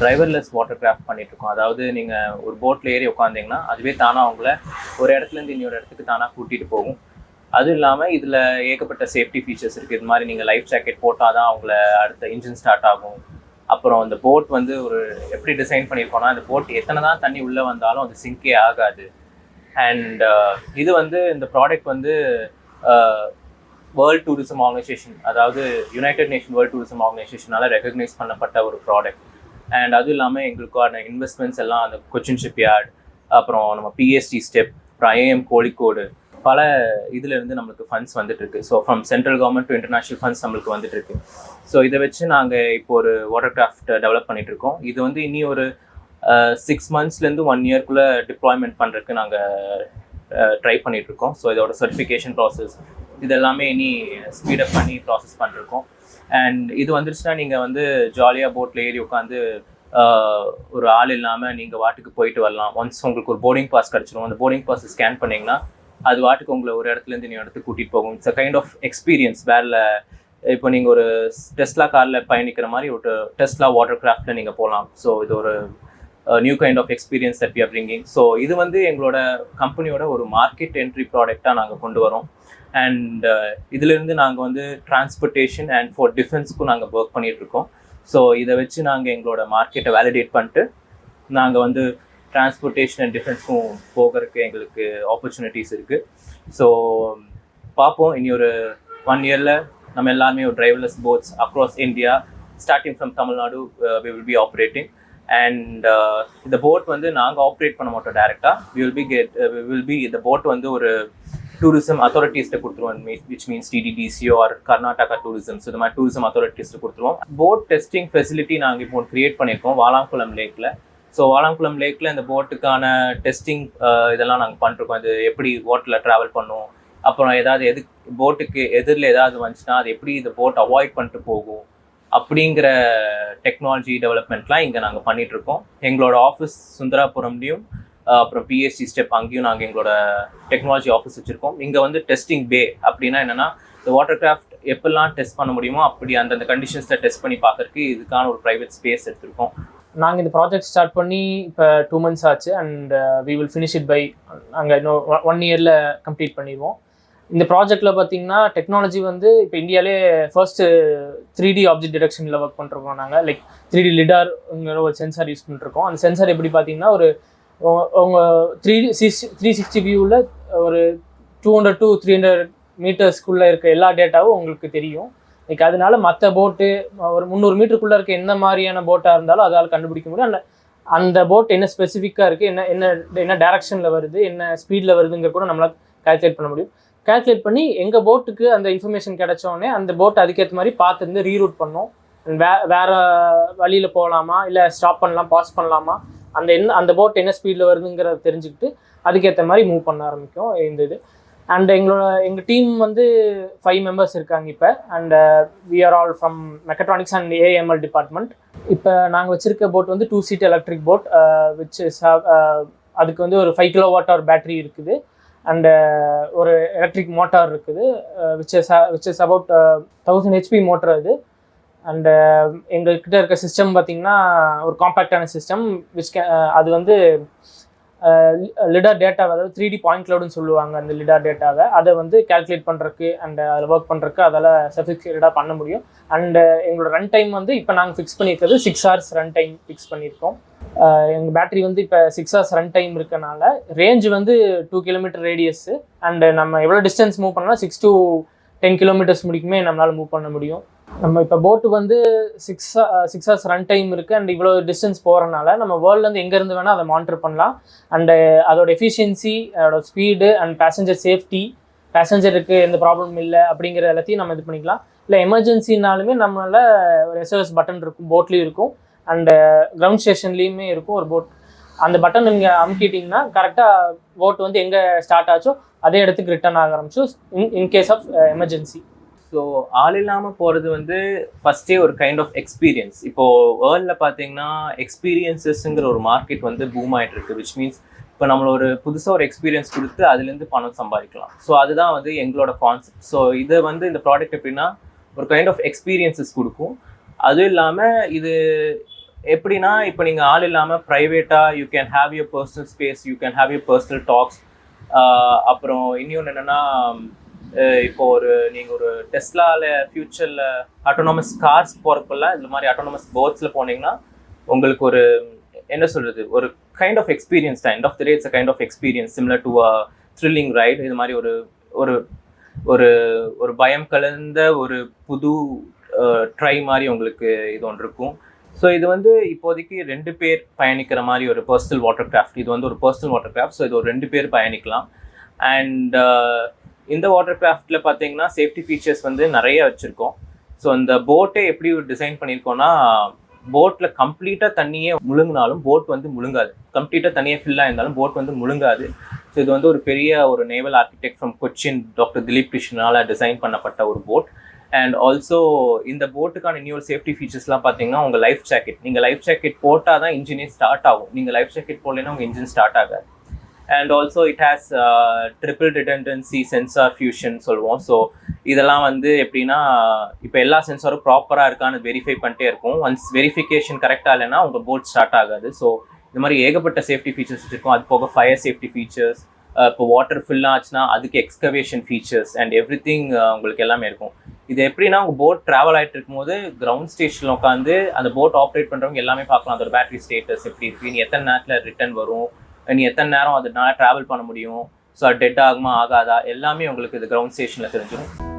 Driverless water craft பண்ணிட்டு அதாவது நீங்கள் ஒரு போட்டில் ஏறி உட்காந்தீங்கன்னா அதுவே தானாக அவங்கள ஒரு இடத்துலேருந்து இன்னொரு இடத்துக்கு தானாக கூட்டிகிட்டு போகும். அதுவும் இல்லாமல் இதில் ஏகப்பட்ட சேஃப்டி ஃபீச்சர்ஸ் இருக்குது இது மாதிரி நீங்கள் லைஃப் ஜாக்கெட் போட்டால் தான் அவங்கள அடுத்த இன்ஜின் ஸ்டார்ட் ஆகும். அப்புறம் அந்த போட் வந்து ஒரு எப்படி டிசைன் பண்ணியிருக்கோம்னா அந்த போட் எத்தனை தான் தண்ணி உள்ளே வந்தாலும் அது சிங்கே ஆகாது. அண்ட் uh, இது வந்து இந்த ப்ராடக்ட் வந்து வேர்ல்ட் டூரிசம் ஆர்கனைசேஷன் அதாவது யுனைடெட் நேஷன் வேர்ல்ட் டூரிசம் ஆர்கனைசேஷனால் ரெகக்னைஸ் பண்ணப்பட்ட ஒரு ப்ராடக்ட் அண்ட் அதுவும் இல்லாமல் எங்களுக்கான இன்வெஸ்ட்மெண்ட்ஸ் எல்லாம் அந்த கொச்சின் ஷிப்யார்ட் அப்புறம் நம்ம பிஎஸ்டி ஸ்டெப் அப்புறம் ஐஏஎம் கோழிக்கோடு பல இதுலேருந்து நம்மளுக்கு ஃபண்ட்ஸ் வந்துட்டுருக்கு. So from central government to international funds நம்மளுக்கு வந்துட்டுருக்கு. ஸோ இதை வச்சு நாங்கள் இப்போ ஒரு வாட்டர் கிராஃப்ட் டெவலப் பண்ணிகிட்ருக்கோம் இது வந்து இனி ஒரு சிக்ஸ் மந்த்ஸ்லேருந்து ஒன் இயர்க்குள்ளே டிப்ளாய்மெண்ட் பண்ணுறதுக்கு நாங்கள் ட்ரை பண்ணிகிட்ருக்கோம் இருக்கோம் ஸோ இதோட சர்டிஃபிகேஷன் ப்ராசஸ் இதெல்லாமே இனி ஸ்பீடப் பண்ணி ப்ராசஸ் பண்ணிருக்கோம் அண்ட் இது வந்துருச்சுன்னா நீங்கள் வந்து ஜாலியாக போட்டில் ஏறி உட்காந்து ஒரு ஆள் இல்லாமல் நீங்கள் வாட்டுக்கு போயிட்டு வரலாம். ஒன்ஸ் உங்களுக்கு ஒரு போர்டிங் பாஸ் கிடச்சிரும். அந்த போர்டிங் பாஸ் ஸ்கேன் பண்ணிங்கன்னா அது வாட்டுக்கு உங்களை ஒரு இடத்துலேருந்து நீ இடத்துக்கு கூட்டிகிட்டு போகும். It's a kind of experience வேற இப்போ நீங்கள் ஒரு டெஸ்ட்லா காரில் பயணிக்கிற மாதிரி ஒரு டெஸ்ட்லா வாட்டர் கிராஃப்டில் நீங்கள் போகலாம் ஸோ இது ஒரு new kind of experience that we are bringing so இது வந்து எங்களோட கம்பெனியோட ஒரு மார்க்கெட் என்ட்ரி ப்ராடக்டாக நாங்கள் கொண்டு வரோம். அண்ட் uh, இதுலேருந்து நாங்கள் வந்து டிரான்ஸ்போர்ட்டேஷன் அண்ட் ஃபார் டிஃபென்ஸ்க்கும் நாங்கள் ஒர்க் பண்ணிகிட்ருக்கோம் ஸோ இதை வச்சு நாங்கள் எங்களோட மார்க்கெட்டை வேலிடேட் பண்ணிட்டு நாங்கள் வந்து டிரான்ஸ்போர்ட்டேஷன் அண்ட் டிஃபென்ஸ்க்கும் போகிறதுக்கு எங்களுக்கு ஆப்பர்ச்சுனிட்டிஸ் இருக்குது ஸோ பார்ப்போம் இனி ஒரு ஒன் இயரில் நம்ம எல்லாருமே ஒரு driverless boats across India starting from Tamil Nadu we will be operating and இந்த போட் வந்து நாங்கள் ஆப்ரேட் பண்ண மாட்டோம் டேரெக்டாக we will be get will be இந்த போட் வந்து ஒரு டூரிசம் அத்தாரிட்டிஸ்ட்டை கொடுத்துருவோம். Which means TTDC or Karnataka tourism இந்த மாதிரி டூரிசம் அத்தாரிட்டிஸ்ட்டு கொடுத்துருவோம். போட் டெஸ்டிங் ஃபெசிலிட்டி நாங்கள் இப்போ கிரியேட் பண்ணியிருக்கோம். வாலாங்குளம் லேக்கில் ஸோ வாலாங்குளம் லேக்கில் இந்த போட்டுக்கான டெஸ்டிங் இதெல்லாம் நாங்கள் பண்ணிருக்கோம். இது எப்படி போட்டில் ட்ராவல் பண்ணும்? அப்புறம் ஏதாவது எது போட்டுக்கு எதிரில் ஏதாவது வந்துச்சுன்னா அது எப்படி இந்த போட் அவாய்ட் பண்ணிட்டு போகும்? அப்படிங்கிற டெக்னாலஜி டெவலப்மெண்ட்லாம் இங்கே நாங்கள் பண்ணிகிட்ருக்கோம் எங்களோட ஆஃபீஸ் சுந்தராபுரம்லேயும் அப்புறம் பிஎஸ்சி ஸ்டெப் அங்கேயும் நாங்கள் எங்களோட டெக்னாலஜி ஆஃபீஸ் வச்சுருக்கோம். இங்கே வந்து டெஸ்டிங் பே அப்படின்னா என்னென்னா இந்த வாட்டர் கிராஃப்ட் எப்பெல்லாம் டெஸ்ட் பண்ண முடியுமோ அப்படி அந்தந்த கண்டிஷன்ஸில் டெஸ்ட் பண்ணி பார்க்கறதுக்கு இதுக்கான ஒரு ப்ரைவேட் ஸ்பேஸ் எடுத்திருக்கோம். நாங்கள் இந்த ப்ராஜெக்ட் ஸ்டார்ட் பண்ணி இப்போ டூ மந்த்ஸ் ஆச்சு and we will finish it by நாங்கள் இன்னும் ஒன் இயரில் கம்ப்ளீட் பண்ணிடுவோம். இந்த ப்ராஜெக்டில் பார்த்தீங்கன்னா டெக்னாலஜி வந்து இப்போ இந்தியாவிலே ஃபர்ஸ்ட்டு த்ரீ டி ஆப்ஜெக்ட் டிடெக்ஷனில் ஒர்க் பண்ணிருக்கோம் நாங்கள் லைக் த்ரீ டி லிடார்ங்கிற ஒரு சென்சார் யூஸ் பண்ணிருக்கோம். அந்த சென்சார் எப்படி பார்த்தீங்கன்னா ஒரு உங்க த்ரீ சிக்ஸ் த்ரீ சிக்ஸ்டி வியூவில் ஒரு two hundred to three hundred மீட்டர்ஸ்க்குள்ளே இருக்க எல்லா டேட்டாவும் உங்களுக்கு தெரியும். லைக் அதனால மற்ற போட்டு ஒரு முந்நூறு மீட்டருக்குள்ளே இருக்க எந்த மாதிரியான போட்டாக இருந்தாலும் அதால் கண்டுபிடிக்க முடியும். அந்த அந்த போட் என்ன ஸ்பெசிஃபிக்காக இருக்குது என்ன என்ன என்ன டேரக்ஷனில் வருது என்ன ஸ்பீடில் வருதுங்கிற கூட நம்மளால் கால்குலேட் பண்ண முடியும். கால்குலேட் பண்ணி எங்கள் போட்டுக்கு அந்த இன்ஃபர்மேஷன் கிடைச்சோடனே அந்த போட் அதுக்கேற்ற மாதிரி பார்த்துருந்து ரீரூட் பண்ணோம். வே வேறு வழியில் போகலாமா இல்லை ஸ்டாப் பண்ணலாம் பாஸ் பண்ணலாமா? அந்த என்ன அந்த போட் என்ன ஸ்பீடில் வருதுங்கிறத தெரிஞ்சுக்கிட்டு அதுக்கேற்ற மாதிரி மூவ் பண்ண ஆரம்பிக்கும் இந்த இது. அண்ட் எங்களோட எங்கள் டீம் வந்து ஃபைவ் மெம்பர்ஸ் இருக்காங்க இப்போ. And we are all from mechatronics and AML department இப்போ நாங்கள் வச்சுருக்க போட் வந்து two seat electric boat which is அதுக்கு வந்து ஒரு five kilo watt hour battery இருக்குது. அண்டு ஒரு எலக்ட்ரிக் மோட்டார் இருக்குது which is which is about thousand HP motor அது. அண்டு எங்கள்கிட்ட இருக்க சிஸ்டம் பார்த்திங்கன்னா ஒரு காம்பேக்டான சிஸ்டம் விச் அது வந்து லிடா டேட்டாவை அதாவது த்ரீ டி பாயிண்ட் க்ளவுடுன்னு சொல்லுவாங்க அந்த லிடா டேட்டாவை அதை வந்து கால்குலேட் பண்ணுறக்கு அண்ட் அதில் ஒர்க் பண்ணுறக்கு அதில் சஃபிக்ஸேட்டடாக பண்ண முடியும். அண்டு எங்களோட ரன் டைம் வந்து இப்போ நாங்கள் ஃபிக்ஸ் பண்ணியிருக்கிறது six hours run time fix பண்ணியிருக்கோம் எங்கள் பேட்டரி வந்து இப்போ சிக்ஸ் ஹவர்ஸ் ரன் டைம் இருக்கனால ரேஞ்ச் வந்து டூ கிலோமீட்டர் ரேடியஸ்ஸு அண்டு நம்ம எவ்வளோ டிஸ்டன்ஸ் மூவ் பண்ணாலும் சிக்ஸ் டு டென் கிலோமீட்டர்ஸ் முடிக்குமே நம்மளால் மூவ் பண்ண முடியும். நம்ம இப்போ போட்டு வந்து six six hours run time இருக்குது அண்ட் இவ்வளோ டிஸ்டன்ஸ் போகிறனால நம்ம வேர்ல்ட்லேருந்து எங்கேருந்து வேணால் அதை மானிட்டர் பண்ணலாம். அண்டு uh, அதோட எஃபிஷியன்சி அதோட ஸ்பீடு அண்ட் பேசஞ்சர் சேஃப்டி பேசஞ்சருக்கு எந்த ப்ராப்ளம் இல்லை அப்படிங்கிற எல்லாத்தையும் நம்ம இது பண்ணிக்கலாம். இல்லை எமர்ஜென்சினாலுமே நம்மளால் ஒரு எஸ்ஓஎஸ் பட்டன் இருக்கும் போட்லேயும் இருக்கும். அண்டு கிரவுண்ட் ஸ்டேஷன்லேயுமே இருக்கும் ஒரு போட் அந்த பட்டன் நீங்கள் அமுக்கிட்டிங்கன்னா கரெக்டாக போட் வந்து எங்கே ஸ்டார்ட் ஆச்சோ அதே இடத்துக்கு ரிட்டர்ன் ஆக ஆரம்பிச்சோம் in in case of emergency so ஆள் இல்லாமல் போகிறது வந்து ஃபஸ்ட்டே ஒரு கைண்ட் ஆஃப் எக்ஸ்பீரியன்ஸ் இப்போது வேர்ல்டில் பார்த்தீங்கன்னா எக்ஸ்பீரியன்ஸஸ்ங்கிற ஒரு மார்க்கெட் வந்து பூம் ஆகிட்டு இருக்கு விச் மீன்ஸ் இப்போ நம்மள ஒரு புதுசாக ஒரு எக்ஸ்பீரியன்ஸ் கொடுத்து அதுலேருந்து பணம் சம்பாதிக்கலாம். ஸோ அதுதான் வந்து எங்களோட கான்செப்ட் ஸோ இது வந்து இந்த ப்ராடக்ட் எப்படின்னா ஒரு கைண்ட் ஆஃப் எக்ஸ்பீரியன்ஸஸ் கொடுக்கும். அதுவும் இல்லாமல் இது எப்படின்னா இப்போ நீங்கள் ஆள் இல்லாமல் ப்ரைவேட்டாக you can have your personal space you can have your personal talks அப்புறம் இன்னொன்று என்னென்னா இப்போ ஒரு நீங்கள் ஒரு டெஸ்லாவில் ஃப்யூச்சரில் ஆட்டோனமஸ் கார்ஸ் போகிறப்பெல்ல இந்த மாதிரி ஆட்டோனமஸ் போட்ஸில் போனீங்கன்னா உங்களுக்கு ஒரு என்ன சொல்கிறது ஒரு கைண்ட் ஆஃப் எக்ஸ்பீரியன்ஸ் தான். End of the day it's kind of experience similar to a thrilling ride இது மாதிரி ஒரு ஒரு ஒரு ஒரு பயம் கலந்த ஒரு புது ட்ரை மாதிரி உங்களுக்கு இது ஒன்று இருக்கும். ஸோ இது வந்து இப்போதைக்கு ரெண்டு பேர் பயணிக்கிற மாதிரி ஒரு பர்சனல் வாட்டர் கிராஃப்ட் இது வந்து ஒரு பர்சனல் வாட்டர் கிராஃப்ட் ஸோ இது ஒரு ரெண்டு பேர் பயணிக்கலாம். அண்ட் இந்த வாட்டர் கிராஃப்டில் பார்த்தீங்கன்னா சேஃப்டி ஃபீச்சர்ஸ் வந்து நிறைய வச்சுருக்கோம். ஸோ இந்த போட்டே எப்படி டிசைன் பண்ணியிருக்கோம்னா போட்டில் கம்ப்ளீட்டாக தண்ணியே முழுங்கினாலும் போட் வந்து முழுங்காது. கம்ப்ளீட்டாக தண்ணியே ஃபில்லாக இருந்தாலும் போட் வந்து முழுங்காது. ஸோ இது வந்து ஒரு பெரிய ஒரு naval architect from Cochin doctor Dileep கிருஷ்ணனால் design பண்ணப்பட்ட ஒரு போட் அண்ட் ஆல்சோ இந்த போட்டுக்கான இன்னொரு சேஃப்டி ஃபீச்சர்ஸ்லாம் பார்த்தீங்கன்னா உங்கள் லைஃப் ஜாக்கெட் நீங்கள் லைஃப் ஜாக்கெட் போட்டால் தான் இன்ஜினே ஸ்டார்ட் ஆகும். நீங்கள் லைஃப் ஜாக்கெட் போடலைன்னா உங்கள் இன்ஜின் ஸ்டார்ட் ஆகாது. And also it has triple redundancy sensor fusion சொல்லுவோம். ஸோ இதெல்லாம் வந்து எப்படின்னா இப்போ எல்லா சென்சாரும் ப்ராப்பராக இருக்கான்னு வெரிஃபை பண்ணிட்டே இருக்கும். ஒன்ஸ் வெரிஃபிகேஷன் கரெக்டாக இல்லைன்னா உங்கள் போட் ஸ்டார்ட் ஆகாது. ஸோ இந்த மாதிரி ஏகப்பட்ட சேஃப்டி ஃபீச்சர்ஸ் இருக்கும். அது போக ஃபயர் சேஃப்டி ஃபீச்சர்ஸ் இப்போ வாட்டர் ஃபில் ஆச்சுன்னா அதுக்கு excavation features and everything உங்களுக்கு எல்லாமே இருக்கும். இது எப்படின்னா உங்கள் போட் ட்ராவல் ஆகிட்டு இருக்கும்போது கிரவுண்ட் ஸ்டேஷனில் உட்காந்து அந்த போட் ஆப்ரேட் பண்ணுறவங்க எல்லாமே பார்க்கலாம். அதோட பேட்டரி ஸ்டேட்டஸ் எப்படி இருக்கு? எத்தனை நேரத்தில் ரிட்டர்ன் வரும்? நீ எத்தனை நேரம் அதனால ட்ராவல் பண்ண முடியும்? ஸோ டெட் ஆகுமா ஆகாதா? எல்லாமே உங்களுக்கு இது கிரவுண்ட் ஸ்டேஷனில் தெரிஞ்சிடும்